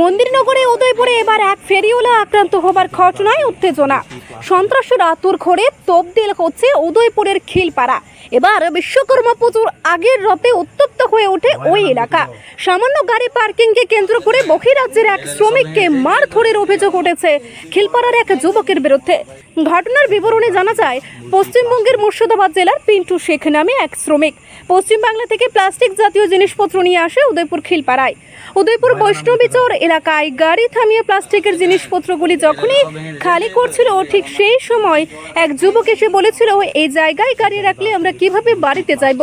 মন্দিরনগরে উদয়পুরে এবার এক ফেরিওলা আক্রান্ত হবার ঘটনায় উত্তেজনা। সন্ত্রাসীরা তুরখড়ে তবদিল হচ্ছে উদয়পুরের খিলপাড়া। এবার বিশ্বকর্মা পুজোর আগের রথে উত্তপ্ত হয়ে ওঠে ওই এলাকা। সামান্য গাড়ি পার্কিংকে কেন্দ্র করে বহিরাজ্যের এক শ্রমিককে মারধরের অভিযোগ উঠেছে খিলপাড়ার এক যুবকের বিরুদ্ধে। ঘটনার বিবরণে জানা যায় পশ্চিমবঙ্গের মুর্শিদাবাদ জেলার পিন্টু শেখ নামে এক শ্রমিক পশ্চিমবাংলা থেকে প্লাস্টিক জাতীয় জিনিসপত্র নিয়ে আসে উদয়পুর খিলপাড়ায় উদয়পুর বৈষ্ণবীচর এলাকায় গাড়ি থামিয়ে প্লাস্টিকের জিনিসপত্রগুলি যখনই খালি করছিল ঠিক সেই সময় এক যুবক এসে বলেছিল এই জায়গায় গাড়ি রাখলে আমরা কীভাবে বাড়িতে যাইব?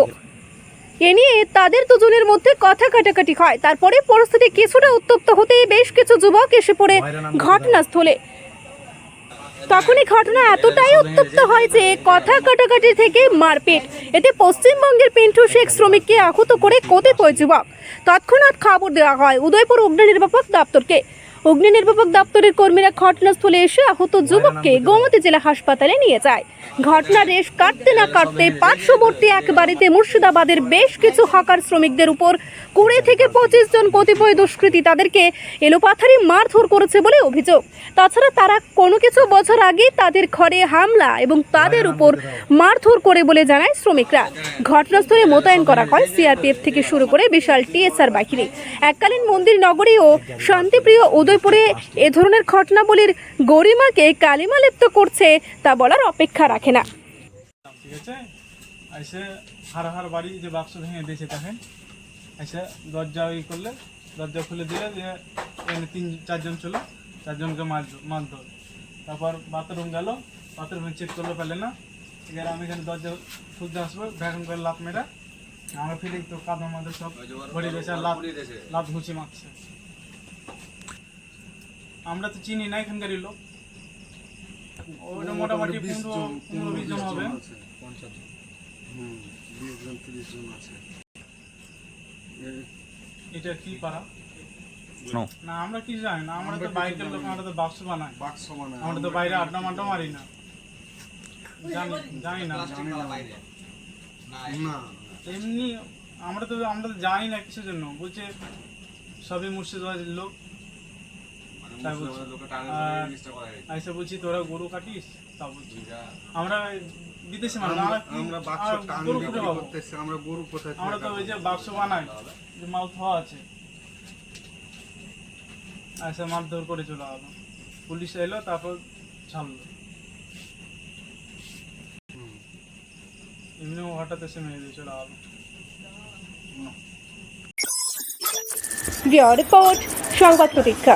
এ নিয়ে তাদের দুজনের মধ্যে কথা কাটাকাটি হয়। তারপরে পরিস্থিতি কিছুটা উত্তপ্ত হতেই বেশ কিছু যুবক এসে পড়ে ঘটনাস্থলে। তখনই ঘটনা এতটাই উত্তপ্ত হয় যে কথা কাটাকাটি থেকে মারপিট। এতে পশ্চিমবঙ্গের পিন্টু শেখ শ্রমিককে আহত করে কতিপয় যুবক। তৎক্ষণাৎ খবর দেওয়া হয়, উদয়পুর অগ্নি নির্বাপক দপ্তরকে। অগ্নি নির্বাপক দপ্তরের কর্মীরা ঘটনাস্থলে এসে আহত যুবককে গোমতী জেলা হাসপাতালে নিয়ে যায়। ঘটনার রেশ কাটতে না কাটতে পার্শ্ববর্তী এক বাড়িতে মুর্শিদাবাদের বেশ কিছু হকার শ্রমিকদের উপর কুড়ি থেকে পঁচিশ জন কতিপয় দুষ্কৃতী তাদেরকে এলোপাথারি মারধর করেছে বলে অভিযোগ। তাছাড়া তারা কোনো কিছু বছর আগে তাদের ঘরে হামলা এবং তাদের উপর মারধর করে বলে জানায় শ্রমিকরা। ঘটনাস্থলে মোতায়েন করা হয় সিআরপিএফ থেকে শুরু করে বিশাল টিএসআর বাহিনী। এককালীন মন্দির নগরী ও শান্তিপ্রিয় উদয়পুরে এ ধরনের ঘটনাবলীর গরিমাকে কালিমা লিপ্ত করছে তা বলার অপেক্ষা রাখে না। ঠিক আছে? এসে হার হার বাড়ি যে বাক্স ভেঙে দিয়েছে তাকে এসে দরজা ওই করলে দরজা খুলে দিয়ে দিয়ে এখানে তিন চারজন ছিল চারজনকে মার মারধর তারপর বাথরুম গেল বাথরুমে চেক করল পেলে না। এবার আমি এখানে দরজা খুলতে আসব ভ্যাকুম করে লাভ মেরা। আমরা ফিরে তো কাঁধের মধ্যে সব দিয়েছে আর লাভ লাভ ঘুচি মারছে। আমরা তো চিনি না এখানকারই লোক। ওটা মোটামুটি পনেরো পনেরো বিশ জন হবে। এটা কি পারা না আমরা কি জানি না আমরা তো বাইরের লোক আমরা তো বাক্স বানাই। বাক্স মানে আমরা তো বাইরে আড্ডা মাড্ডা মারি না। জানি জানি না না। এমনি আমরা তো আমরা তো জানি না কিসের জন্য। বলছে সবই মুর্শিদাবাদের লোক। তাই বলছে। তোরা গরু কাটিস? তা বলছি। আমরা বিদেশি মানুষ আমরা বাক্স গরু কোথায় করতেছি আমরা গরু কোথায় আমরা তো ওই যে বাক্স বানাই যে মাল খাওয়া আছে। আচ্ছা মারধর করে চলে গেল পুলিশ এলো তারপর ছাড়লো। এমনি হঠাৎ এসে মেরে দিয়ে চলে গেল রিপোর্ট সংবাদ প্রতীক্ষা।